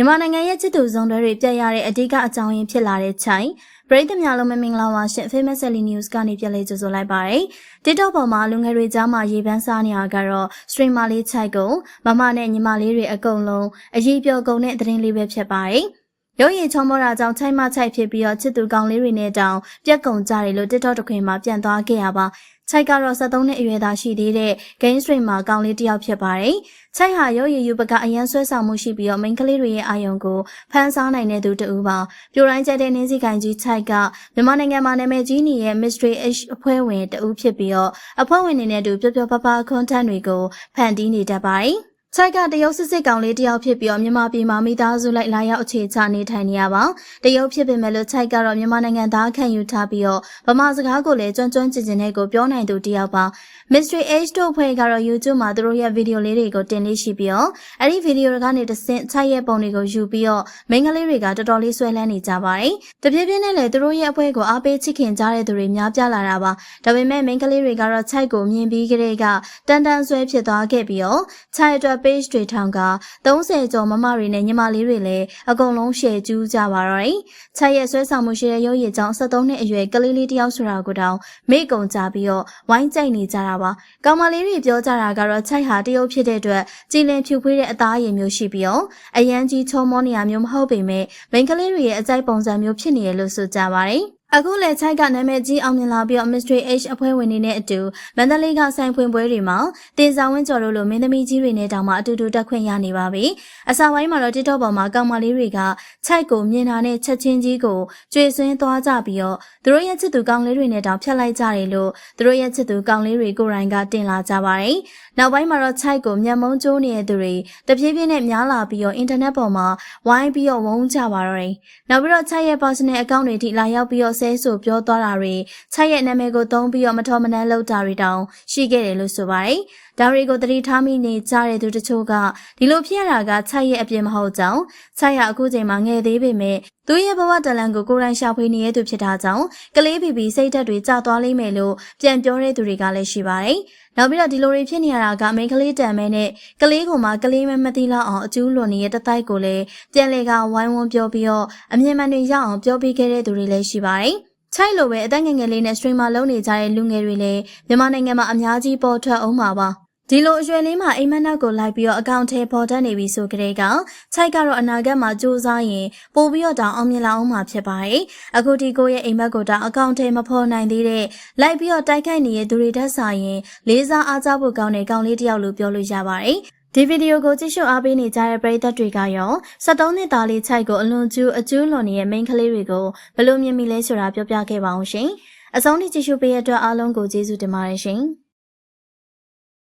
မြန်မာနိုင်ငံရဲ့ချစ်သူဇုံတွေပြတ်ရတဲ့အဓိကအကြောင်းရင်းဖြစ်လာတဲ့ချိုင်ပရိသတ်များလုံးမင်္ဂလာပါရှင် Famous Sally News ကနေပြန်လေးကြိုဆိုလိုက်ပါရစေ။ TikTok ပေါ်မှာလူငယ်တွေကြားမှာရေပန်းစားနေတာကတော့ streamer လေးချိုက်ကိုမမနဲ့ညီမလေးတွေအကုန်လုံးအရေးပြောကုန်တဲ့သတင်းလေးပဲဖြစ်ပါတယ်။ ရုပ်ရည်ချောမောတာကြောင့်ချိုက်မချိုက်ဖြစ်ပြီးတော့ချစ်သူကောင်လေးတွေနဲ့တောင်ပြက်ကုန်ကြတယ်လို့ TikTok တခွင်မှာပြန်သွားခဲ့ရပါချိုက်ကတော့73နှစ်အရွယ်သားရှိသေးတဲ့ game stream မှာကောင်လေးတစ်ယောက်ဖြစ်ပါတယ်။ချိုက်ဟာရုပ်ရည်ယူပကအရန်ဆွဲဆောင်မှုရှိပြီးတော့မိန်းကလေးတွေရဲ့အာယုံကိုဖန်ဆားနိုင်တဲ့သူတူပါ။ပြိုတိုင်းကျတဲ့နင်းစီကန်ကြီးချိုက်ကမြန်မာနိုင်ငံမှာနာမည်ကြီးနေတဲ့ Mystery H အဖွဲ့ဝင်တူဖြစ်ပြီးတော့အဖွဲ့ဝင်တွေနဲ့တူပျော်ပျော်ပါပါ content တွေကိုဖန်တီးနေတတ်ပါတယ်။ ချိုက်ကတရုတ်စစ်စစ်ကောင်လေးတယောက်ဖြစ်ပြီးတော့မြန်မာပြည်မှာမိသားစုလိုက်လာရောက်အခြေချနေထိုင်နေရပါတရုတ်ဖြစ်ပေမဲ့လို့ချိုက်ကတော့မြန်မာနိုင်ငံသားခံယူထားပြီးတော့ဗမာစကားကိုလည်းကျွမ်းကျွမ်းကျင်ကျင်နဲ့ကိုပြောနိုင်သူတယောက်ပါ Mystery H တို့ဖွဲ့ကတော့ YouTube မှာသူတို့ရဲ့ဗီဒီယိုလေးတွေကိုတင်လေးရှိပြီးတော့အဲ့ဒီဗီဒီယိုတွေကနေတဆင့်ချိုက်ရဲ့ပုံတွေကိုယူပြီးတော့မိန်းကလေးတွေကတော်တော်လေးဆွဲလန်းနေကြပါတယ်တပြည့်ပြည့်နဲ့လည်းသူတို့ရဲ့အဖွဲကိုအားပေးချစ်ခင်ကြတဲ့သူတွေများပြားလာတာပါဒါပေမဲ့မိန်းကလေးတွေကတော့ချိုက်ကိုမြင်ပြီးကလေးကတန်တန်ဆွဲဖြစ်သွားခဲ့ပြီးတော့ချိုက်အတွက် page တွေထောင်က30ကျော်မမတွေနဲ့ညီမလေးတွေလည်းအကုန်လုံး share ကျူးကြပါတော့တယ်။ချက်ရဲ့ဆွဲဆောင်မှုရှိတဲ့ရုပ်ရည်ကြောင့်73နှစ်အရွယ်ကလေးလေးတယောက်ဆိုတာကိုတောင်မေ့ကုန်ကြပြီးတော့ဝိုင်းကြိုက်နေကြတာပါ။ကောင်မလေးတွေပြောကြတာကတော့ချက်ဟာတရုတ်ဖြစ်တဲ့အတွက်ကြည်လင်ဖြူဖွေးတဲ့အသားအရည်မျိုးရှိပြီးတော့အရန်ကြီးချုံမောနေရမျိုးမဟုတ်ပေမဲ့မိန်းကလေးတွေရဲ့အကြိုက်ပုံစံမျိုးဖြစ်နေရလို့ဆိုကြပါတယ်။ အခုလည်းချိုက်ကနာမည်ကြီးအောင်မြင်လာပြီးတော့ Mystery H အဖွဲ့ဝင်တွေနဲ့အတူမန္တလေးကဆိုင်ဖွင့်ပွဲတွေမှာတင်ဆောင်ဝင်းကျော်တို့လိုမင်းသမီးကြီးတွေနဲ့တောင်မှအတူတူတက်ခွင့်ရနေပါပြီ။အစာပိုင်းမှာတော့ TikTok ပေါ်မှာကောင်မလေးတွေကချိုက်ကိုမြင်တာနဲ့ချက်ချင်းကြီးကိုကြွေဆွင်းသွားကြပြီးတော့သူတို့ရဲ့ချစ်သူကောင်လေးတွေနဲ့တောင်ဖြတ်လိုက်ကြတယ်လို့သူတို့ရဲ့ချစ်သူကောင်လေးတွေကိုယ်တိုင်ကတင်လာကြပါတယ်။နောက်ပိုင်းမှာတော့ချိုက်ကိုမျက်မုံးကျိုးနေတဲ့သူတွေတပြေးပြေးနဲ့များလာပြီးတော့အင်တာနက်ပေါ်မှာဝိုင်းပြီးတော့ဝုန်းကြပါတော့တယ်။နောက်ပြီးတော့ချိုက်ရဲ့ personal account တွေထိလာရောက်ပြီးတော့ဆဲဆိုပြောသွားတာတွေချိုက်ရဲ့နာမည်ကိုသုံးပြီးတော့မတော်မနှမ်းလုပ်တာတွေတောင်ရှိခဲ့တယ်လို့ဆိုပါတယ်။ ဒါတွေကိုသတိထားမိနေကြတဲ့သူတချို့ကဒီလိုဖြစ်ရတာကချိုက်ရဲ့အပြစ်မဟုတ်ကြောင်းချိုက်ရအခုချိန်မှာငယ်သေးပေမဲ့သူရဲ့ဘဝတလန်ကိုကိုယ်တိုင်ရှာဖွေနေရသူဖြစ်တာကြောင့်ကလေးဘီဘီစိတ်ဓာတ်တွေကျသွားလိမ့်မယ်လို့ပြန်ပြောတဲ့သူတွေကလည်းရှိပါတယ်။နောက်ပြီးတော့ဒီလိုတွေဖြစ်နေရတာကမိန်းကလေးတံမဲနဲ့ကလေးကိုမှကလေးမမသိလောက်အောင်အကျူးလွန်နေတဲ့တတိုက်ကိုလည်းပြန်လေကဝိုင်းဝန်းပြောပြီးတော့အမြင်မှန်တွေရအောင်ပြောပြခဲ့တဲ့သူတွေလည်းရှိပါတယ်။ချိုက်လိုပဲအသက်ငယ်ငယ်လေးနဲ့ streamer လုပ်နေကြတဲ့လူငယ်တွေလည်းမြန်မာနိုင်ငံမှာအများကြီးပေါ်ထွက်အောင်ပါပါ ဒီလိုအရွယ်လေးမှာအိမ်မက်နောက်ကိုလိုက်ပြီးတော့အကောင့်ထဲပေါ်တတ်နေပြီဆိုကြတဲ့ကချိုက်ကတော့အနာဂတ်မှာစူးစမ်းရင်ပို့ပြီးတော့တောင်အောင်မြင်လာအောင်မှာဖြစ်ပါတယ်။အခုဒီကိုရဲ့အိမ်မက်ကိုတောင်အကောင့်ထဲမဖော်နိုင်သေးတဲ့လိုက်ပြီးတော့တိုက်ခိုက်နေတဲ့သူတွေတက်ဆိုင်ရင်လေးစားအားကြဖို့ကောင်းတဲ့ကောင်လေးတယောက်လို့ပြောလို့ရပါတယ်။ဒီဗီဒီယိုကိုကြည့်ရှုအားပေးနေကြတဲ့ပရိသတ်တွေကရော73နှစ်သားလေးချိုက်ကိုအလွန်ကျူးအကျူးလွန်နေတဲ့မိန်းကလေးတွေကိုဘယ်လိုမြင်မိလဲဆိုတာပြောပြခဲ့ပါအောင်ရှင်။အဆုံးထိကြည့်ရှုပေးရတဲ့အတွက်အားလုံးကိုကျေးဇူးတင်ပါတယ်ရှင်။